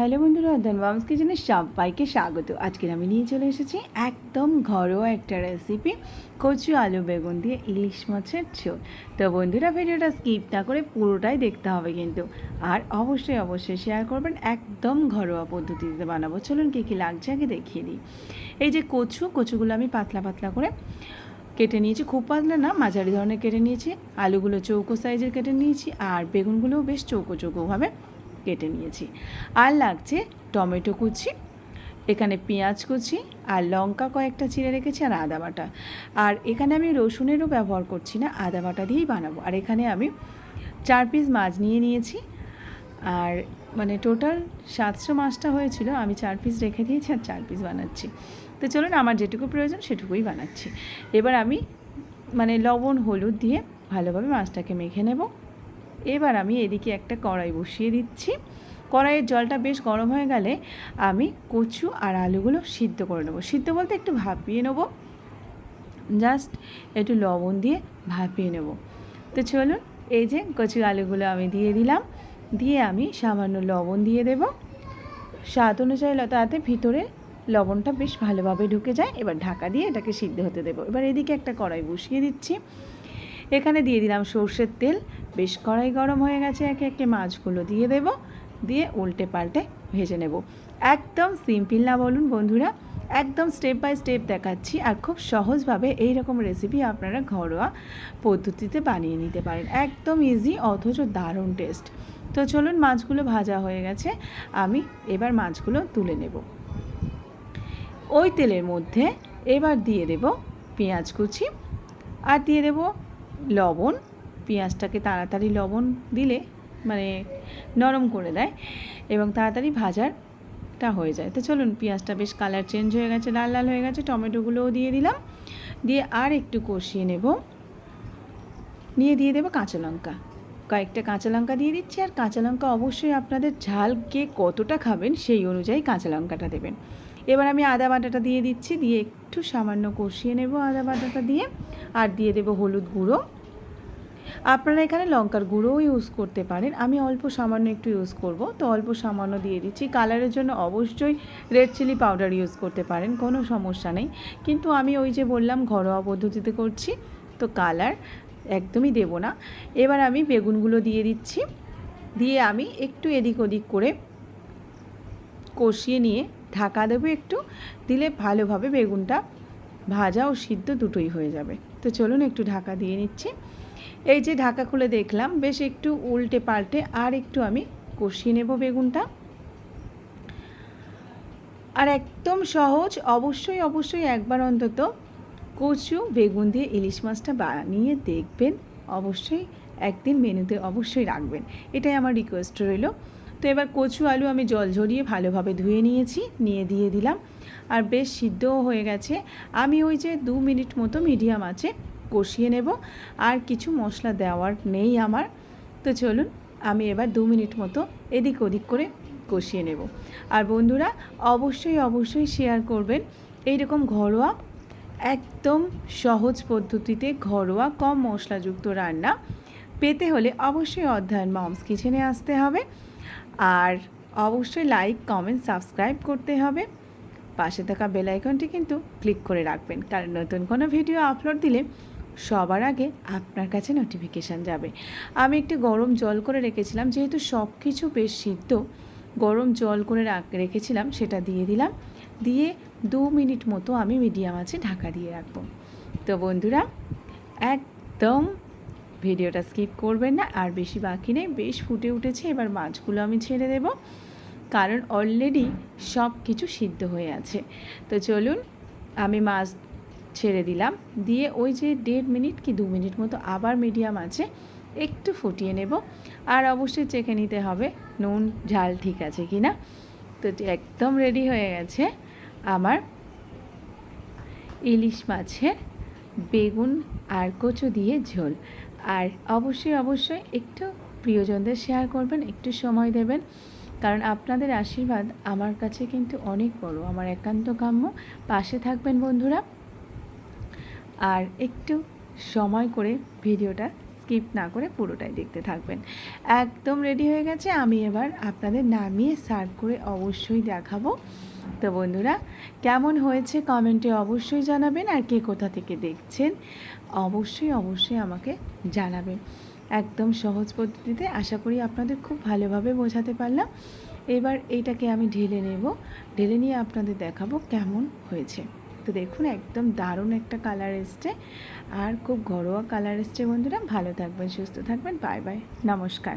Hello বন্ধুরা ধনবামস কিচেনে সবাইকে স্বাগত। আজকের আমি নিয়ে চলে এসেছি একদম ঘরোয়া একটা রেসিপি কচু আলু বেগুন দিয়ে ইলিশ মাছের ঝোল। তো বন্ধুরা, ভিডিওটা স্কিপ না করে পুরোটাই দেখতে হবে কিন্তু। আর অবশ্যই অবশ্যই শেয়ার করবেন একদম ঘরোয়া পদ্ধতিতে বানাবো। চলুন কী কী লাগছে আগে দেখিয়ে দিই। এই যে কচু, কচুগুলো আমি পাতলা পাতলা করে কেটে নিয়েছি। খুব পাতলা না, মাঝারি ধরনের কেটে নিয়েছি। আলুগুলো চৌকো সাইজের কেটে নিয়েছি, আর বেগুনগুলোও বেশ চৌকো চৌকোভাবে। কেটে নিয়েছি। আর লাগছে টমেটো কুচি, এখানে পেঁয়াজ কুচি, আর লঙ্কা কয়েকটা চিড়ে রেখেছি আর আদা বাটা। আর এখানে আমি রসুনেরও ব্যবহার করছি না, আদা বাটা দিয়েই বানাবো। আর এখানে আমি চার পিস মাছ নিয়ে নিয়েছি। আর মানে টোটাল সাতশো মাছটা হয়েছিল, আমি চার পিস রেখে দিয়েছি আর চার পিস বানাচ্ছি। তো চলুন, আমার যেটুকু প্রয়োজন সেটুকুই বানাচ্ছি। এবার আমি মানে লবণ, হলুদ দিয়ে ভালোভাবে মাছটাকে মেখে নেব। এবার আমি এদিকে একটা কড়াই বসিয়ে দিচ্ছি। কড়াইয়ের জলটা বেশ গরম হয়ে গেলে আমি কচু আর আলুগুলো সিদ্ধ করে নেব। সিদ্ধ বলতে একটু ভাপিয়ে নেব। জাস্ট একটু লবণ দিয়ে ভাপিয়ে নেব। তো চলুন, এই যে কচু আলুগুলো আমি দিয়ে দিলাম। দিয়ে আমি সামান্য লবণ দিয়ে দেব। স্বাদ অনুযায়ী তাতে ভিতরে লবণটা বেশ ভালোভাবে ঢুকে যায়। এবার ঢাকা দিয়ে এটাকে সিদ্ধ হতে দেবো। এবার এদিকে একটা কড়াই বসিয়ে দিচ্ছি। এখানে দিয়ে দিলাম সর্ষের তেল। বেশ কড়াই গরম হয়ে গেছে, একে একে মাছগুলো দিয়ে দেব। দিয়ে উল্টে পাল্টে ভেজে নেব। একদম সিম্পল না বলুন বন্ধুরা, একদম স্টেপ বাই স্টেপ দেখাচ্ছি আর খুব সহজভাবে এই রকম রেসিপি আপনারা ঘরোয়া পদ্ধতিতে বানিয়ে নিতে পারেন। একদম ইজি অথচ দারুণ টেস্ট তো চলুন মাছগুলো ভাজা হয়ে গেছে, আমি এবার মাছগুলো তুলে নেব। ওই তেলের মধ্যে এবার দিয়ে দেব পেঁয়াজ কুচি। আর দিয়ে দেব লবণ, পেঁয়াজটাকে তাড়াতাড়ি লবণ দিলে মানে নরম করে দেয় এবং তাড়াতাড়ি ভাজারটা হয়ে যায়। তো চলুন, পেঁয়াজটা বেশ কালার চেঞ্জ হয়ে গেছে, লাল লাল হয়ে গেছে, টমেটোগুলোও দিয়ে দিলাম। দিয়ে আর একটু কষিয়ে নেব। নিয়ে দিয়ে দেবো কাঁচা লঙ্কা। কয়েকটা কাঁচা লঙ্কা দিয়ে দিচ্ছি আর কাঁচা লঙ্কা অবশ্যই আপনাদের ঝালকে কতটা খাবেন সেই অনুযায়ী কাঁচা লঙ্কাটা দেবেন। এবার আমি আদা বাটাটা দিয়ে দিচ্ছি, দিয়ে একটু সামান্য কষিয়ে নেব আদা বাটাটা দিয়ে, আর দিয়ে দেবো হলুদ গুঁড়ো। আপনারা এখানে লঙ্কার গুঁড়োও ইউজ করতে পারেন। আমি অল্প সামান্য একটু ইউজ করব। তো অল্প সামান্য দিয়ে দিচ্ছি। কালারের জন্য অবশ্যই রেড চিলি পাউডার ইউজ করতে পারেন, কোনো সমস্যা নেই। কিন্তু আমি ওই যে বললাম, ঘরোয়া পদ্ধতিতে করছি, তো কালার একদমই দেব না। এবার আমি বেগুনগুলো দিয়ে দিচ্ছি। দিয়ে আমি একটু এদিক ওদিক করে কষিয়ে নিয়ে ঢাকা দেবো একটু, দিলে ভালোভাবে বেগুনটা ভাজা ও সিদ্ধ দুটোই হয়ে যাবে। তো চলুন একটু ঢাকা দিয়ে নিচ্ছি। এই যে ঢাকা খুলে দেখলাম, বেশ একটু উল্টে পাল্টে আর একটু আমি কষিয়ে নেব বেগুনটা। আর একদম সহজ, অবশ্যই অবশ্যই একবার অন্তত কচু, বেগুন দিয়ে ইলিশ মাছটা বানিয়ে দেখবেন। অবশ্যই একদিন মেনুতে অবশ্যই রাখবেন। এটাই আমার রিকোয়েস্ট রইল। তো এবার কচু আলু আমি জল ঝরিয়ে ভালোভাবে ধুয়ে নিয়েছি, নিয়ে দিয়ে দিলাম। আর বেশ সিদ্ধও হয়ে গেছে। আমি ওই যে দু মিনিট মতো মিডিয়াম আছে কষিয়ে নেব। আর কিছু মশলা দেওয়ার নেই আমার। তো চলুন, আমি এবার দু মিনিট মতো এদিক ওদিক করে কষিয়ে নেব। আর বন্ধুরা, অবশ্যই অবশ্যই শেয়ার করবেন। এইরকম ঘরোয়া, একদম সহজ পদ্ধতিতে ঘরোয়া কম মশলাযুক্ত রান্না। পেতে হলে অবশ্যই অধ্যয়ন মমস কিচেনে আসতে হবে। আর অবশ্যই লাইক কমেন্ট সাবস্ক্রাইব করতে হবে। পাশে থাকা বেল আইকনটি কিন্তু ক্লিক করে রাখবেন। কারণ নতুন কোনো ভিডিও আপলোড দিলে সবার আগে আপনার কাছে নোটিফিকেশান যাবে। আমি একটু গরম জল করে রেখেছিলাম, যেহেতু সব কিছু বেশ সিদ্ধ, গরম জল করে রেখেছিলাম, সেটা দিয়ে দিলাম। দিয়ে দু মিনিট মতো আমি মিডিয়াম আছে ঢাকা দিয়ে রাখব। তো বন্ধুরা, একদম ভিডিওটা স্কিপ করবেন না, আর বেশি বাকি নেই, বেশ ফুটে উঠেছে, এবার মাছগুলো আমি ছেড়ে দেব, কারণ অলরেডি সব কিছু সিদ্ধ হয়ে আছে। তো চলুন, আমি মাছ ছেড়ে দিলাম, দিয়ে ওই যে দেড় মিনিট কি দু মিনিট মতো আবার মিডিয়াম আছে, একটু ফুটিয়ে নেব, আর অবশ্যই চেখে নিতে হবে, নুন, ঝাল ঠিক আছে কি না? তো একদম রেডি হয়ে গেছে আমার ইলিশ মাছের বেগুন আর কচু দিয়ে ঝোল। আর অবশ্যই অবশ্যই একটু প্রিয়জনদের শেয়ার করবেন, একটু সময় দেবেন। কারণ আপনাদের আশীর্বাদ আমার কাছে কিন্তু অনেক বড়, আমার একান্ত কাম্য। পাশে থাকবেন বন্ধুরা। আর একটু সময় করে ভিডিওটা স্কিপ না করে পুরোটাই দেখতে থাকবেন। একদম রেডি হয়ে গেছে, আমি এবার আপনাদের নামিয়ে সার্ভ করে অবশ্যই দেখাবো। তো বন্ধুরা, কেমন হয়েছে কমেন্টে অবশ্যই জানাবেন আর কে কোথা থেকে দেখছেন অবশ্যই অবশ্যই আমাকে জানাবেন। একদম সহজ পদ্ধতিতে আশা করি আপনাদের খুব ভালোভাবে বোঝাতে পারলাম। এবার এইটাকে আমি ঢেলে নেব। ঢেলে নিয়ে আপনাদের দেখাবো কেমন হয়েছে। তো দেখুন, একদম দারুণ একটা কালার এসছে। আর খুব ঘরোয়া কালার এসছে বন্ধুরা। ভালো থাকবেন, সুস্থ থাকবেন। Bye bye. নমস্কার।